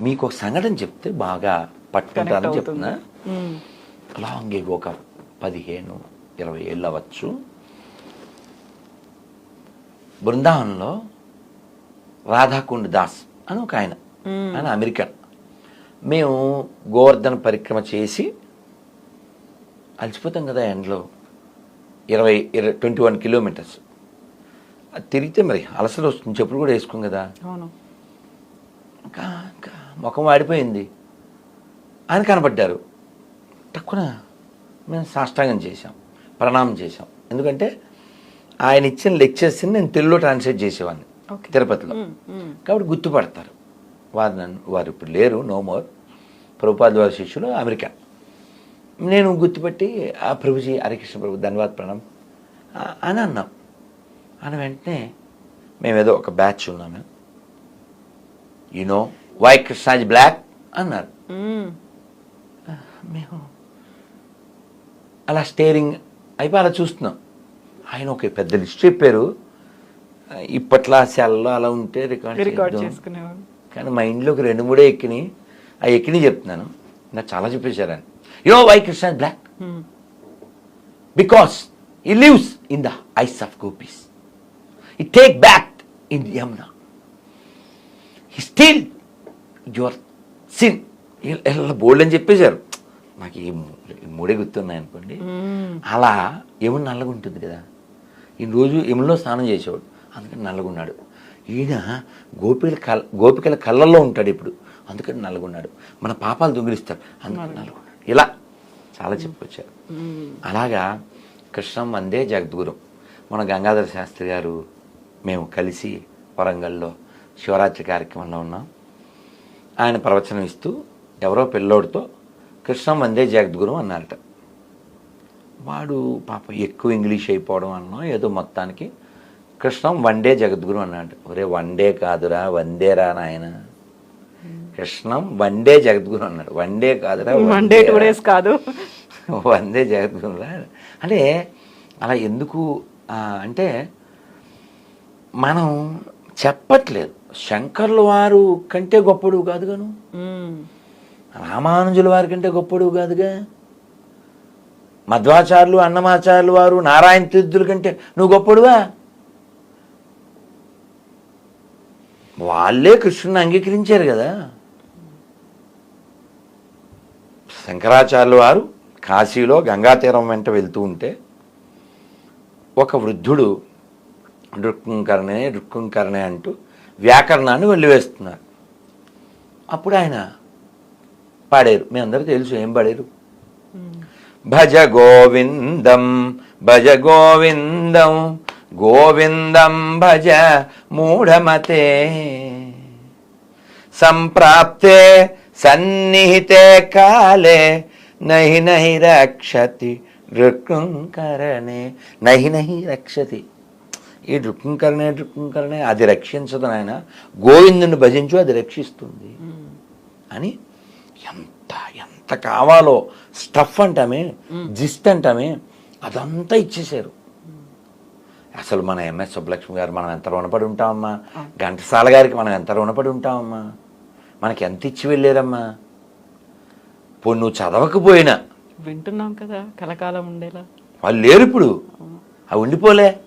మీకు ఒక సంఘటన చెప్తే బాగా పట్టుకుంటారని చెప్తున్నా. లాంగ్ ఏగో ఒక పదిహేను ఇరవై ఏళ్ళు అవ్వచ్చు. బృందావనంలో రాధాకుండ్ దాస్ అని ఒక ఆయన. ఆయన అమెరికన్. మేము గోవర్ధన పరిక్రమ చేసి అలసిపోతాం కదా ఎండలో. ఇరవై ఇరవై ట్వంటీ వన్ కిలోమీటర్స్. అది తిరిగితే మరి అలసలు వస్తుంది. చెప్పుడు కూడా వేసుకోం కదా. అవును. ఇంకా ఇంకా ముఖం వాడిపోయింది ఆయన కనపడ్డారు. తక్కువ మేము సాష్టాంగం చేశాం ప్రణామం చేశాం. ఎందుకంటే ఆయన ఇచ్చిన లెక్చర్స్ని నేను తెలుగులో ట్రాన్స్లేట్ చేసేవాడిని. తిరుపతిలో. కాబట్టి గుర్తుపడతారు. వారు నన్ను వారు ఇప్పుడు లేరు నో మోర్ ప్రభుపాద్ వారి శిష్యులు అమెరికా. నేను గుర్తుపట్టి ఆ ప్రభుజీ హరికృష్ణ ప్రభు ధన్యవాద్ ప్రణం అని అన్నాం. అని వెంటనే మేము ఏదో ఒక బ్యాచ్ ఉన్నాము you know why Krishna's black అన్నారు మ్మ్. అలా స్టేరింగ్ అయిపోయి అలా చూస్తున్నాం. ఆయన ఒక పెద్ద లిస్ట్ చెప్పారు. ఇప్పట్లో సెల్లో అలా ఉంటే రికార్డ్ కానీ మా ఇంట్లోకి రెండు మూడే ఎక్కినాయి ఆ ఎక్కిని చెప్తున్నాను. నాకు చాలా చెప్పేశారు ఆయన. You why Krishna black. Because he lives in the eyes of Gopis he take back in Yamuna ఈ స్టిల్ యువర్ సిన్ ఇలా బోల్డ్ అని చెప్పేశారు. నాకు ఈ మూడే గుర్తున్నాయి అనుకోండి. అలా యమున నల్లగా ఉంటుంది కదా. ఈ రోజు యమునలో స్నానం చేసేవాడు. అందుకని నల్లగున్నాడు. ఈయన గోపికల కల్ గోపికల కళ్ళల్లో ఉంటాడు ఇప్పుడు. అందుకని నల్లగున్నాడు. మన పాపాలు దొంగిలిస్తాడు అందుకని నల్లగున్నాడు. ఇలా చాలా చెప్పుకొచ్చారు. అలాగా కృష్ణం వందే జగద్గురం. మన గంగాధర శాస్త్రి గారు మేము కలిసి వరంగల్లో శివరాత్రి కార్యక్రమంలో ఉన్నాం. ఆయన ప్రవచనం ఇస్తూ ఎవరో పిల్లోడితో కృష్ణం వందే జగద్గురం అన్నారట. వాడు పాప ఎక్కువ ఇంగ్లీష్ అయిపోవడం అన్నా ఏదో మొత్తానికి కృష్ణం వన్డే జగద్గురు అన్నాడు. ఒరే వన్డే కాదురా వందేరా నాయన. కృష్ణం వన్డే జగద్గురు అన్నాడు. వన్డే కాదురా వన్ డే టూ డేస్ కాదు. వందే జగద్గురురా అంటే అలా ఎందుకు అంటే మనం చెప్పట్లేదు. శంకర్ల వారు కంటే గొప్పడు కాదుగాను. రామానుజుల వారి కంటే గొప్పడు కాదుగా మధ్వాచార్యులు అన్నమాచార్యులు వారు నారాయణ తీర్థుల కంటే నువ్వు గొప్పడువా? వాళ్ళే కృష్ణుని అంగీకరించారు కదా. శంకరాచార్యుల వారు కాశీలో గంగా తీరం వెంట వెళ్తూ ఉంటే ఒక వృద్ధుడు రుక్కుంకరణే రుక్కుంకరణే అంటూ వ్యాకరణాన్ని వెళ్ళివేస్తున్నారు అప్పుడు ఆయన పాడారు. మీ అందరూ తెలుసు ఏం పాడారు? భజ గోవిందం భజ గోవిందం గోవిందం భజ మూఢమతే. సంప్రాప్తే సన్నిహితే కాలే నహి నహి రక్షతి రుక్కుంకరణే నహి నహి రక్షతి. ఈ రుక్కుంకరణే రుక్కుంకరణే అది రక్షించదు నాయన. గోవిందుని భజించు అది రక్షిస్తుంది. అని ఎంత ఎంత కావాలో స్టఫ్ అంటామే జిస్ట్ అంటామే అదంతా ఇచ్చేశారు. అసలు మన ఎంఎస్ సుబ్బలక్ష్మి గారు మనం ఎంత రుణపడి ఉంటామమ్మా? ఘంటసాల గారికి మనం ఎంత రుణపడి ఉంటామమ్మా? మనకి ఎంత ఇచ్చి వెళ్ళారమ్మా? పోనీ నువ్వు చదవకపోయినా. వింటున్నాం కదా కలకాలం ఉండేలా. వాళ్ళు లేరు ఇప్పుడు. అవి ఉండిపోలే.